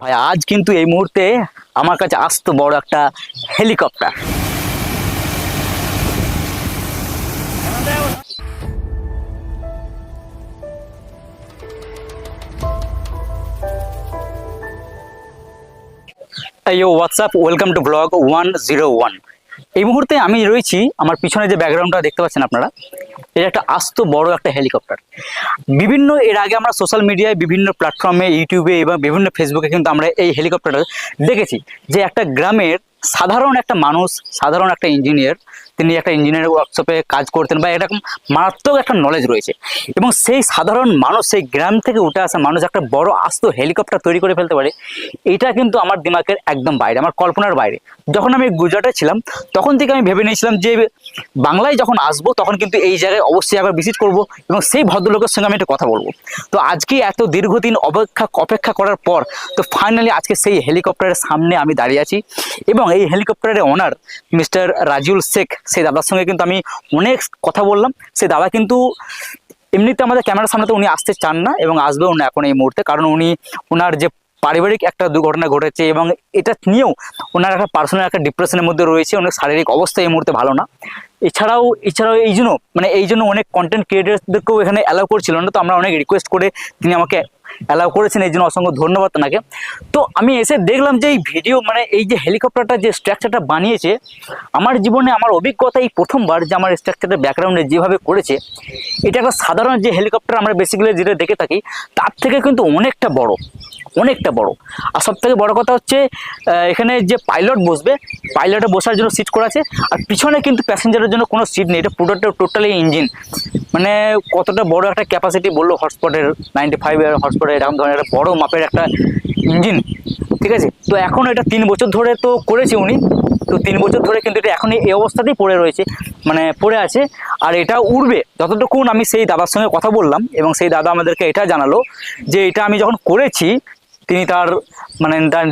ভাই, আজ কিন্তু এই মুহূর্তে আমার কাছে আসতো বড় একটা helicopter. Yo WhatsApp welcome to blog one zero one এই মুহূর্তে আমি রয়েছি, আমার পিছনে যে ব্যাকগ্রাউন্ডটা দেখতে পাচ্ছেন আপনারা এটা একটা আস্ত বড় একটা হেলিকপ্টার বিভিন্ন এর আগে আমরা সোশ্যাল মিডিয়ায় বিভিন্ন প্ল্যাটফর্মে ইউটিউবে এবং বিভিন্ন ফেসবুকে কিন্তু আমরা এই হেলিকপ্টারটা দেখেছি যে একটা গ্রামের সাধারণ একটা মানুষ, সাধারণ একটা ইঞ্জিনিয়ার তিনি একটা ইঞ্জিনিয়ার ওয়ার্কশপে কাজ করতেন বা এরকম মারাত্মক একটা নলেজ রয়েছে এবং সেই সাধারণ মানুষ, সেই গ্রাম থেকে উঠে আসা মানুষ একটা বড় আস্ত হেলিকপ্টার তৈরি করে ফেলতে পারে, এটা কিন্তু আমার দিমাগের একদম বাইরে, আমার কল্পনার বাইরে। যখন আমি গুজরাটে ছিলাম, তখন থেকে আমি ভেবে নিয়েছিলাম যে বাংলায় যখন আসব, তখন কিন্তু এই জায়গায় অবশ্যই একবার ভিজিট করব এবং সেই ভদ্রলোকের সঙ্গে আমি একটা কথা বলব। তো আজকে এত দীর্ঘদিন অপেক্ষা অপেক্ষা করার পর, তো ফাইনালি আজকে সেই হেলিকপ্টারের সামনে আমি দাঁড়িয়ে আছি এবং এই হেলিকপ্টারের ওনার মিস্টার রাজিউল শেখ, সেই দাদার সঙ্গে কিন্তু আমি অনেক কথা বললাম। সেই দাদা কিন্তু এমনিতে আমাদের ক্যামেরার সামনে তো উনি আসতে চান না এবং আসবেও না এখন এই মুহূর্তে, কারণ উনি ওনার যে পারিবারিক একটা দুর্ঘটনা ঘটেছে এবং এটা নিয়েও ওনার একটা পার্সোনাল একটা ডিপ্রেশনের মধ্যে রয়েছে অনেক শারীরিক অবস্থা এই মুহূর্তে ভালো না। এছাড়াও এছাড়াও এই জন্য মানে এই জন্য অনেক কন্টেন্ট ক্রিয়েটারদেরকেও এখানে অ্যালাউ করছিল না, তো আমরা অনেক রিকোয়েস্ট করে তিনি আমাকে অ্যালাউ করেছেন, এই জন্য অসংখ্য ধন্যবাদ তাকে। তো আমি এসে দেখলাম যে এই ভিডিও মানে এই যে হেলিকপ্টারটা যে স্ট্রাকচারটা বানিয়েছে, আমার জীবনে আমার অভিজ্ঞতা এই প্রথমবার যে আমার স্ট্রাকচারটা ব্যাকগ্রাউন্ডে যেভাবে করেছে, এটা একটা সাধারণ যে হেলিকপ্টার আমরা বেসিক্যালি যেটা দেখে থাকি, তার থেকে কিন্তু অনেকটা বড়। অনেকটা বড়। আর সব থেকে বড় কথা হচ্ছে এখানে যে পাইলট বসবে পাইলটে বসার জন্য সিট করা আছে, আর পিছনে কিন্তু প্যাসেঞ্জারের জন্য কোনো সিট নেই। এটা পুরোটা টোটালি ইঞ্জিন মানে কতটা বড় একটা ক্যাপাসিটি বলল হটস্পটের নাইনটি ফাইভ হটস্পটের এরকম ধরনের একটা বড় মাপের একটা ইঞ্জিন ঠিক আছে? তো এখন এটা তিন বছর ধরে তো করেছে উনি। তো তিন বছর ধরে কিন্তু এটা এখনই এই অবস্থাতেই পড়ে রয়েছে। মানে পড়ে আছে। আর এটা উড়বে। যতটুকুন আমি সেই দাদার সঙ্গে কথা বললাম, এবং সেই দাদা আমাদেরকে এটা জানালো যে এটা আমি যখন করেছি তিনি তার মানে তার,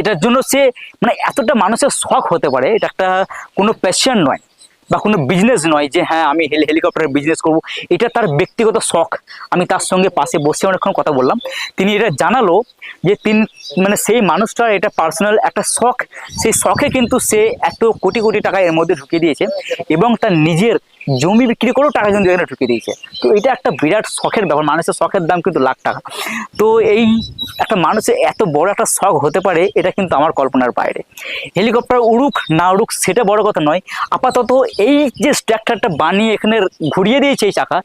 এটার জন্য সে মানে এতটা মানুষের শখ হতে পারে, এটা একটা কোনো প্যাশন নয় বা কোনো বিজনেস নয় যে হ্যাঁ আমি হেলি হেলিকপ্টারের বিজনেস করব। এটা তার ব্যক্তিগত শখ। আমি তার সঙ্গে পাশে বসে অনেকক্ষণ কথা বললাম। তিনি এটা জানালো যে তিন মানে সেই মানুষটার এটা পার্সোনাল একটা শখ। সেই শখে কিন্তু সে এত কোটি কোটি টাকা এর মধ্যে ঢুকিয়ে দিয়েছে এবং তার নিজের জমি বিক্রি করেও টাকা কিন্তু এখানে ঢুকিয়ে দিয়েছে। তো এটা একটা বিরাট শখের ব্যাপার, মানুষের শখের দাম কিন্তু লাখ টাকা। তো এই একটা মানুষের এত বড় একটা শখ হতে পারে, এটা কিন্তু আমার কল্পনার বাইরে। হেলিকপ্টার উড়ুক না উড়ুক, সেটা বড় কথা নয়। আপাতত এই যে স্ট্রাকচারটা বানিয়ে এখানে ঘুরিয়ে দিয়েছে এই চাকা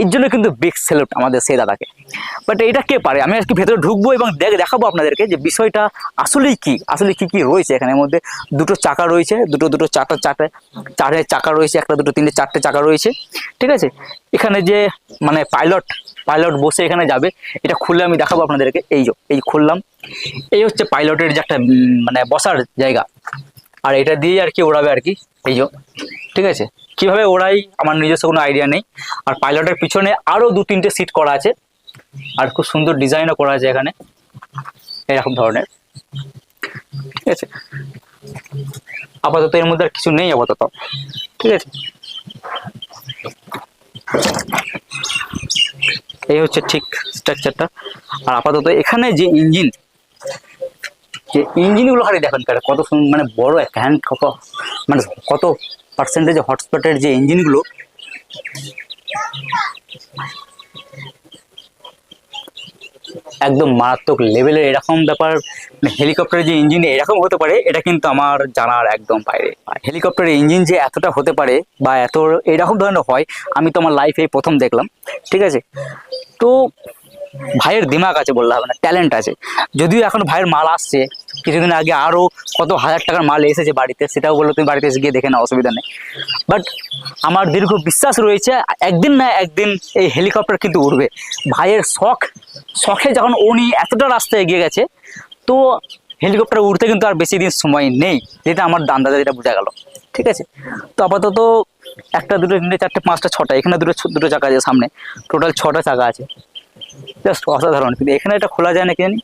এর জন্য কিন্তু বিগ সেলুট আমাদের সেই দাদাকে। বাট এটা কে পারে? আমি আজকে ভেতরে ঢুকবো এবং দেখ, দেখাবো আপনাদেরকে যে বিষয়টা আসলেই কি, আসলে কি কি রয়েছে এখানের মধ্যে। দুটো চাকা রয়েছে, দুটো দুটো চারটা চারটে চারে চাকা রয়েছে, একটা, দুটো, তিনটে, চারটে চাকা রয়েছে, ঠিক আছে? এখানে যে মানে পাইলট পাইলট বসে এখানে যাবে, এটা খুললে আমি দেখাবো আপনাদেরকে। এই এই খুললাম। এই হচ্ছে পাইলটের যে একটা মানে বসার জায়গা। আর এটা দিয়ে আর কি ওড়াবে আর কি। এই ঠিক আছে? কীভাবে ওড়াই আমার নিজস্ব কোনো আইডিয়া নেই। আর পাইলটের পিছনে আরও দু তিনটে সিট করা আছে। আর খুব সুন্দর ডিজাইনও করা আছে এখানে। এরকম ধরনের। ঠিক আছে? আপাতত এর মধ্যে আর কিছু নেই আপাতত। ঠিক আছে? এই হচ্ছে ঠিক স্ট্রাকচারটা আর আপাতত এখানে যে ইঞ্জিন যে ইঞ্জিনগুলো খালি দেখেন কত মানে বড় একটা হ্যান্ড কত মানে কত পার্সেন্টেজ হটস্পটের যে ইঞ্জিনগুলো একদম মারাত্মক লেভেলের এরকম ব্যাপার মানে হেলিকপ্টারের যে ইঞ্জিন এরকম হতে পারে, এটা কিন্তু আমার জানার একদম বাইরে। হেলিকপ্টারের ইঞ্জিন যে এতটা হতে পারে বা এত এরকম ধরনের হয়, আমি তো আমার লাইফে প্রথম দেখলাম, ঠিক আছে? তো ভাইয়ের দিমাগ আছে বললে হবে না ট্যালেন্ট আছে। যদিও এখন ভাইয়ের মাল আসছে, কিছুদিন আগে আরও কত হাজার টাকার মাল এসেছে বাড়িতে, সেটাও বলল তুমি বাড়িতে এসে গিয়ে দেখে না অসুবিধা নেই। বাট আমার দীর্ঘ বিশ্বাস রয়েছে, একদিন না একদিন এই হেলিকপ্টার কিন্তু উঠবে ভাইয়ের শখ, শখে যখন উনি এতটা রাস্তা এগিয়ে গেছে, তো হেলিকপ্টার উঠতে কিন্তু আর বেশি দিন সময় নেই, যেটা আমার দান্দাজা যেটা বোঝা গেল। ঠিক আছে? তো আপাতত একটা দুটো, তিনটে, চারটে, পাঁচটা, ছটা, এখানে দুটো দুটো চাকা আছে সামনে টোটাল ছটা চাকা আছে। জাস্ট অসাধারণ। কিন্তু এখানে এটা খোলা যায় না কি জানি?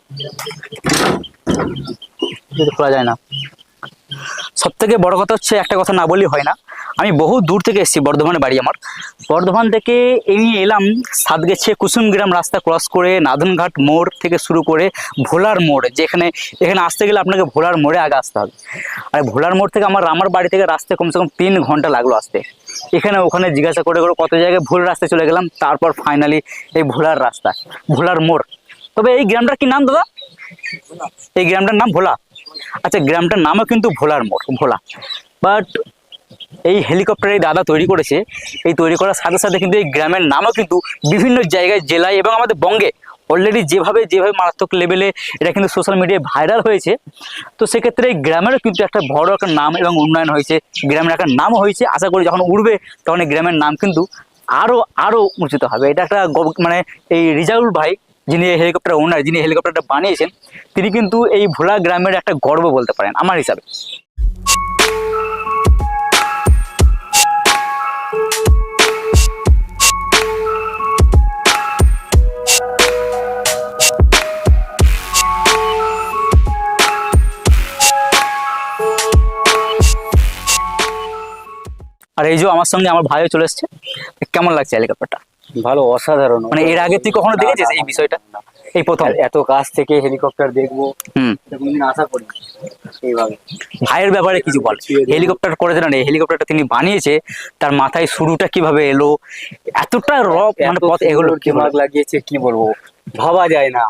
খোলা যায় না। সব থেকে বড় কথা হচ্ছে একটা কথা না বললেই হয় না। আমি বহু দূর থেকে এসেছি, বর্ধমানে বাড়ি আমার। বর্ধমান থেকে এই এলাম সাতগেছে কুসুমগ্রাম রাস্তা ক্রস করে নাদনঘাট মোড় থেকে শুরু করে ভোলার মোড়, যেখানে এখানে আসতে গেলে আপনাকে ভোলার মোড়ে আগে আসতে হবে। আর ভোলার মোড় থেকে আমার আমার বাড়ি থেকে রাস্তায় কমসে কম তিন ঘণ্টা লাগল আসতে। এখানে ওখানে জিজ্ঞাসা করে করে কত জায়গায় ভুল রাস্তায় চলে গেলাম, তারপর ফাইনালি এই ভোলার রাস্তা, ভোলার মোড়। তবে এই গ্রামটার কি নাম দাদা? এই গ্রামটার নাম ভোলা। আচ্ছা গ্রামটার নামও কিন্তু ভোলার মোড়, ভোলা। বাট এই হেলিকপ্টার এই দাদা তৈরি করেছে, এই তৈরি করার সাথে সাথে কিন্তু এই গ্রামের নামও কিন্তু বিভিন্ন জায়গায়, জেলায় এবং আমাদের বঙ্গে অলরেডি যেভাবে যেভাবে মারাত্মক লেভেলে এটা কিন্তু সোশ্যাল মিডিয়ায় ভাইরাল হয়েছে। তো সেক্ষেত্রে এই গ্রামেরও কিন্তু একটা বড় একটা নাম এবং উন্নয়ন হয়েছে। গ্রামের একটা নামও হয়েছে। আশা করি যখন উঠবে তখন এই গ্রামের নাম কিন্তু আরও আরও উঁচুতে হবে। এটা একটা মানে এই রিজাউল ভাই যিনি এই হেলিকপ্টার ওনার যিনি হেলিকপ্টারটা বানিয়েছেন, তিনি কিন্তু এই ভোলা গ্রামের একটা গর্ব বলতে পারেন, আমার হিসাবে। আর এই যে আমার সঙ্গে আমার ভাইও চলে এসছে, কেমন লাগছে হেলিকপ্টারটা ভালো অসাধারণ। মানে এর আগে তুই কখনো দেখেছিস এই বিষয়টা? এই প্রথম? এত কাছ থেকে হেলিকপ্টার দেখব কোনদিন আশা করি এইভাবে। ভাইয়ের ব্যাপারে কিছু বল। হেলিকপ্টার করেছে না হেলিকপ্টারটা তিনি বানিয়েছে তার মাথায় শুরুটা কীভাবে এলো? এতটা র মানে পথ এগুলো কি দিমাগ লাগিয়েছে কি বলব? ভাবা যায় না।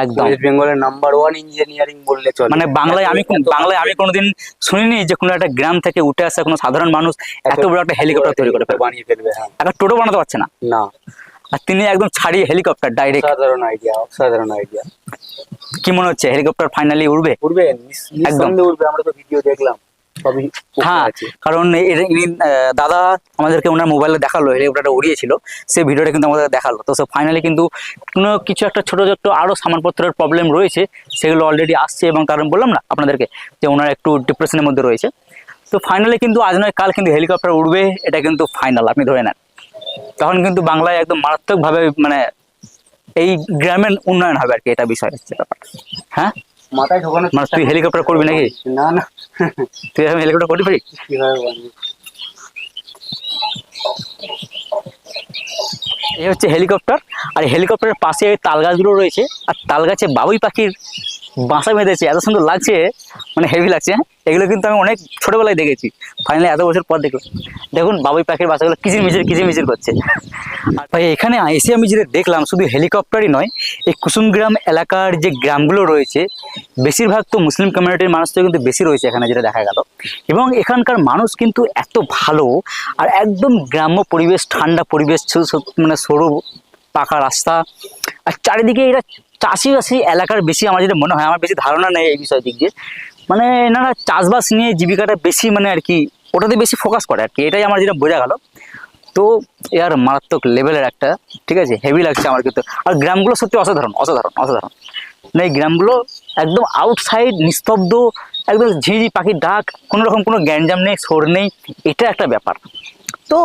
একদম। ওয়েস্ট বেঙ্গলের নাম্বার ওয়ান ইঞ্জিনিয়ারিং বললে চলে। মানে বাংলায় আমি বাংলায় আমি কোনোদিন শুনিনি যে কোনো একটা গ্রাম থেকে উঠে আসা কোনো সাধারণ মানুষ এত বড় একটা হেলিকপ্টার তৈরি করে বানিয়ে ফেলবে হ্যাঁ। একটা টোটো বানাতে পারছে না। না। আর তিনি একদম ছাড়িয়ে হেলিকপ্টার ডাইরেক্ট অসাধারণ আইডিয়া অসাধারণ আইডিয়া কি মনে হচ্ছে? হেলিকপ্টার ফাইনালি উঠবে নিস- নিঃসন্দেহে উঠবে আমরা তো ভিডিও দেখলাম। হ্যাঁ। কারণ দাদা আমাদেরকে ওনার মোবাইলে দেখাল হেলিকপ্টারটা উড়িয়েছিল সেই ভিডিওটা কিন্তু আমাদের দেখাল। তো ফাইনালি কিন্তু কোনো কিছু একটা ছোট ছোট আরও সামানপত্রের প্রবলেম রয়েছে সেগুলো অলরেডি আসছে এবং কারণ বললাম না আপনাদেরকে যে ওনার একটু ডিপ্রেশনের মধ্যে রয়েছে। তো ফাইনালি কিন্তু আজ নয় কাল কিন্তু হেলিকপ্টার উঠবে এটা কিন্তু ফাইনাল আপনি ধরে নেন। তখন কিন্তু বাংলায় একদম মারাত্মকভাবে মানে এই গ্রামের উন্নয়ন হবে আর কি এটা বিষয় হচ্ছে ব্যাপার। হ্যাঁ? মাথায় ঢোকানো মানে তুই হেলিকপ্টার করবি নাকি? না না। তুই আমি হেলিকপ্টার করতে পারি কীভাবে এই হচ্ছে হেলিকপ্টার আর হেলিকপ্টারের পাশে তাল গাছগুলো রয়েছে আর তাল গাছে বাবুই পাখির বাসা বেঁধেছে, এত সুন্দর লাগছে মানে হেভি লাগছে হ্যাঁ? এগুলো কিন্তু আমি অনেক ছোটবেলায় দেখেছি। ফাইনালি এত বছর পর দেখলাম। দেখুন, বাবুই পাখির বাসাগুলো কিচির মিচির কিচির মিচির করছে। আর ভাই, এখানে এসে আমি যেটা দেখলাম, শুধু হেলিকপ্টারই নয়, এই কুসুমগ্রাম এলাকার যে গ্রামগুলো রয়েছে, বেশিরভাগ তো মুসলিম কমিউনিটির মানুষ তো কিন্তু বেশি রয়েছে এখানে, যেটা দেখা গেল। এবং এখানকার মানুষ কিন্তু এত ভালো, আর একদম গ্রাম্য পরিবেশ, ঠান্ডা পরিবেশ মানে সরু পাকা রাস্তা, আর চারিদিকে এটা চাষিবাসী এলাকার বেশি আমার যেটা মনে হয়, আমার বেশি ধারণা নেই এই বিষয় দিক দিয়ে। মানে এনারা চাষবাস নিয়ে জীবিকাটা বেশি মানে আর কি, ওটাতে বেশি ফোকাস করে আর কি, এটাই আমার যেটা বোঝা গেল। তো এর মারাত্মক লেভেলের একটা, ঠিক আছে হেভি লাগছে আমার কিন্তু। আর গ্রামগুলো সত্যি অসাধারণ অসাধারণ অসাধারণ। মানে এই গ্রামগুলো একদম আউটসাইড নিস্তব্ধ, একদম ঝিঝি পাখির ডাক, কোনো রকম কোনো গ্যাঞ্জাম নেই সোর নেই, এটা একটা ব্যাপার। তো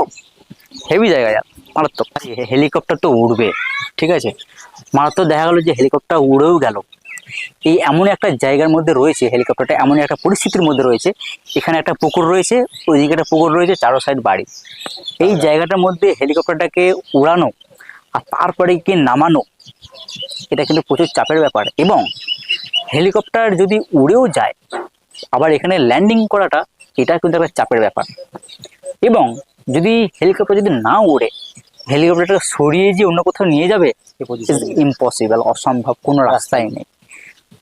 হেভি জায়গা মারাত্মক। হেলিকপ্টার তো উড়বে। ঠিক আছে? মারাত্মক দেখা গেলো যে হেলিকপ্টার উড়েও গেল। এই এমন একটা জায়গার মধ্যে রয়েছে হেলিকপ্টারটা এমন একটা পরিস্থিতির মধ্যে রয়েছে। এখানে একটা পুকুর রয়েছে, ওইদিকে একটা পুকুর রয়েছে, চারো সাইড বাড়ি। এই জায়গাটার মধ্যে হেলিকপ্টারটাকে উড়ানো আর তারপরে গিয়ে নামানো, এটা কিন্তু প্রচুর চাপের ব্যাপার। এবং হেলিকপ্টার যদি উড়েও যায়, আবার এখানে ল্যান্ডিং করাটা, এটা কিন্তু একটা চাপের ব্যাপার। এবং যদি হেলিকপ্টার যদি না উড়ে হেলিকপ্টারটা সরিয়ে যে অন্য কোথাও নিয়ে যাবে। ইম্পসিবল অসম্ভব কোনো রাস্তাই নেই।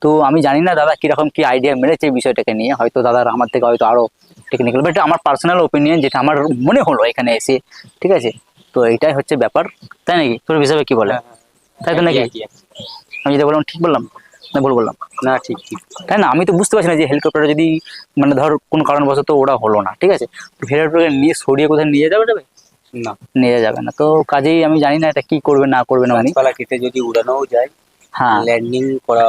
তো আমি জানি না দাদা কীরকম কি আইডিয়া মেরেছে এই বিষয়টাকে নিয়ে হয়তো দাদার আমার থেকে হয়তো আরও টেকনিক্যাল বাট আমার পার্সোনাল ওপিনিয়ন যেটা আমার মনে হলো এখানে এসে ঠিক আছে? তো এটাই হচ্ছে ব্যাপার তাই নাকি? তোর হিসাবে কি বলে? তাই তো নাকি। আমি যেটা বললাম ঠিক বললাম? না ভুল বললাম। না ঠিক ঠিক। তাই না? আমি তো বুঝতে পারছি না যে হেলিকপ্টার যদি মানে ধর কোনো কারণবশত ওরা হলো না ঠিক আছে? তো হেলিকপ্টারকে নিয়ে সরিয়ে কোথায় নিয়ে যাবে যাবে না। নিয়ে যাবে না। তো কাজেই আমি জানি না এটা কি করবে না করবে না উনি গাছপালা কেটে যদি উড়ানোও যায় হ্যাঁ। ল্যান্ডিং করা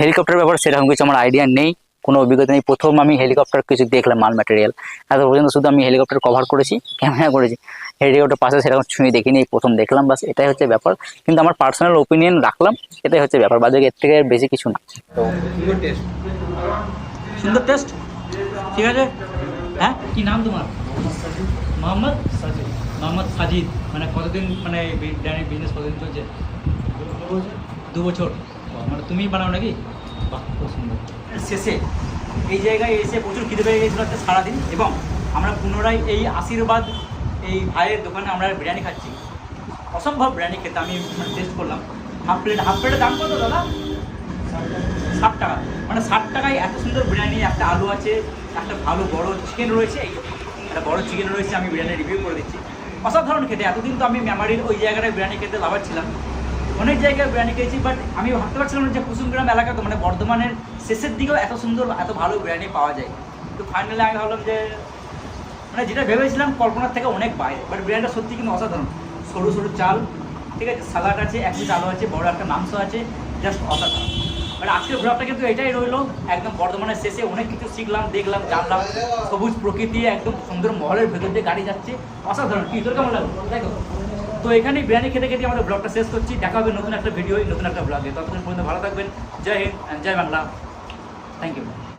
হেলিকপ্টার ব্যাপারে সেরকম কিছু আমার আইডিয়া নেই। কোনো অভিজ্ঞতা নেই। প্রথম আমি হেলিকপ্টার কিছু দেখলাম মাল ম্যাটেরিয়াল এত পর্যন্ত শুধু আমি হেলিকপ্টার কভার করেছি ক্যামেরা করেছি। হেলিকপ্টার পাশে সেরকম ছুঁয়ে দেখিনি এই প্রথম দেখলাম বাস এটাই হচ্ছে ব্যাপার। কিন্তু আমার পার্সোনাল ওপিনিয়ন রাখলাম এটাই হচ্ছে ব্যাপার। বাদে এর থেকে বেশি কিছু না। তো সুন্দর টেস্ট ঠিক আছে? হ্যাঁ? কি নাম তোমার? মোহাম্মদ সাজিদ। মোহাম্মদ সাজিদ। মানে কতদিন মানে বিজনেস কতদিন চলছে? দু বছর। মানে তুমি বানাও নাকি? শেষে এই জায়গায় এসে প্রচুর খিদে পেয়ে গেছিল আজকে সারাদিন, এবং আমরা পুনরায় এই আশীর্বাদ এই ভাইয়ের দোকানে আমরা বিরিয়ানি খাচ্ছি। অসম্ভব বিরিয়ানি খেতে, আমি টেস্ট করলাম। হাফ প্লেট হাফ প্লেটের দাম কত দাদা? ষাট টাকা। মানে ষাট টাকায় এত সুন্দর বিরিয়ানি, একটা আলু আছে, একটা ভালো বড় চিকেন রয়েছে একটা বড় চিকেন রয়েছে, আমি বিরিয়ানি রিভিউ করে দিচ্ছি। অসাধারণ খেতে, এতদিন তো আমি মেমারির ওই জায়গাটায় বিরিয়ানি খেতে লাভার ছিলাম। অনেক জায়গায় বিরিয়ানি খেয়েছি বাট আমি ভাবতে পারছিলাম না যে কুসুমগ্রাম এলাকা তো মানে বর্ধমানের শেষের দিকেও এত সুন্দর, এত ভালো বিরিয়ানি পাওয়া যায়। তো ফাইনালি আমি ভাবলাম যে মানে যেটা ভেবেছিলাম কল্পনার থেকে অনেক বাইরে বাট বিরিয়ানিটা সত্যি কিন্তু অসাধারণ। সরু সরু চাল, ঠিক আছে, সালাড আছে, এক পিস আলু আছে, বড় একটা মাংস আছে জাস্ট অসাধারণ। বাট আজকের ব্লগটা কিন্তু এটাই রইল, একদম বর্ধমানের শেষে অনেক কিছু শিখলাম, দেখলাম, জানলাম, সবুজ প্রকৃতি, একদম সুন্দর মহলের ভেতর দিয়ে গাড়ি যাচ্ছে, অসাধারণ। কি তোর কেমন লাগল? দেখো। তো এখানেই বিরিয়ানি খেতে খেতে আমাদের ব্লগটা শেষ করছি। দেখা হবে নতুন একটা ভিডিও নতুন একটা ব্লগে ততদিন পর্যন্ত ভালো থাকবেন। জয় হিন্দ জয় বাংলা। Thank you